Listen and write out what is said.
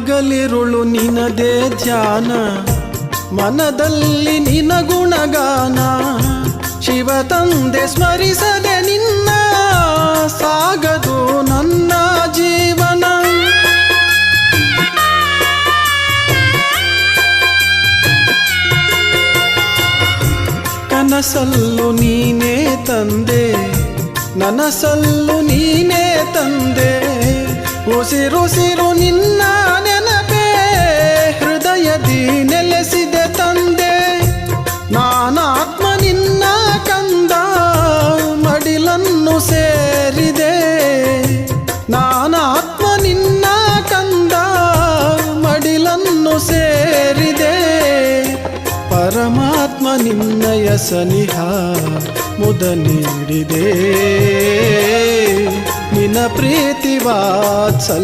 ಹಗಲಿರುಳು ನಿನದೇ ಧ್ಯಾನ. ಮನದಲ್ಲಿ ನಿನ ಗುಣಗಾನ. ಶಿವ ತಂದೆ ಸ್ಮರಿಸದೆ ನಿನ್ನ ಸಾಗದು ನನ್ನ ಜೀವನ. ಕನಸಲ್ಲು ನೀನೇ ತಂದೆ. ನನಸಲ್ಲು ನೀನೇ ತಂದೆ. ಉಸಿರುಸಿರು ನಿನ್ನ ಸೇರಿದೆ ನಾನಾತ್ಮ ನಿನ್ನ ಕಂದ ಮಡಿಲನ್ನು ಸೇರಿದೆ ಪರಮಾತ್ಮ ನಿನ್ನಯ ಸನಿಹ ಮುದ ನೀಡಿದೆ ನಿನ್ನ ಪ್ರೀತಿ ವಾತ್ಸಲ್ಯ